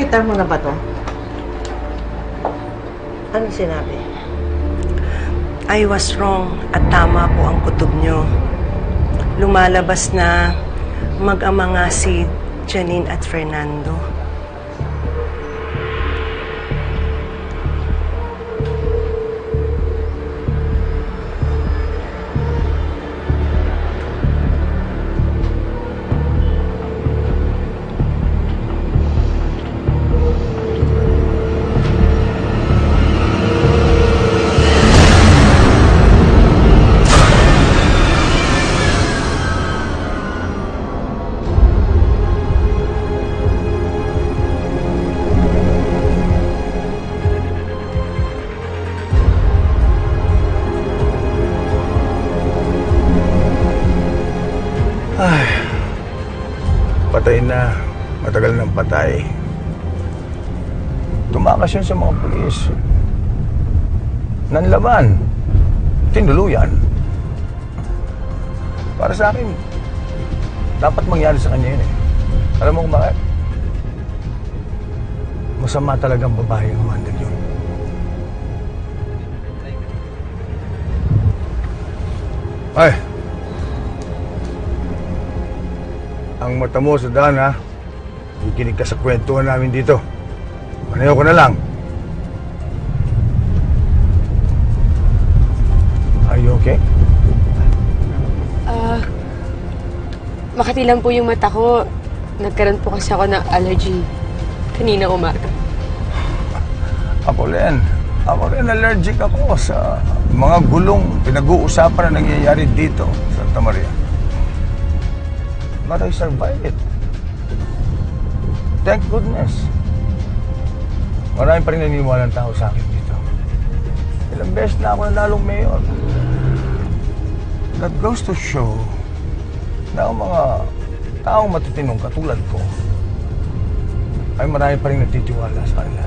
Nakita mo na ba to? Ano sinabi? I was wrong at tama po ang kutob nyo. Lumalabas na mag-ama nga si Janine at Fernando. Patay na. Matagal nang patay. Tumakas yun sa mga pulis. Nanlaban. Tinuluyan. Para sa akin, dapat mangyari sa kanya yun eh. Alam mo kung bakit? Masama talagang babae ang umandal yun. Ay! Ang mata mo sa daan, ha? Kikinig ka sa kwentuhan namin dito. Panayaw ko na lang. Are you okay? Ah, makati lang po yung mata ko. Nagkaroon po kasi ako ng allergy kanina umaga. Ako rin. Ako rin allergic ako sa mga gulong pinag-uusapan na nangyayari dito sa Santa Maria. But I survived it. Thank goodness. Marami pa rin naniniwala ng tao sa akin dito. Ilang beses na ako nanalong mayor. That goes to show na ang mga taong matitinong katulad ko ay marami pa rin nagtitiwala sa kanila.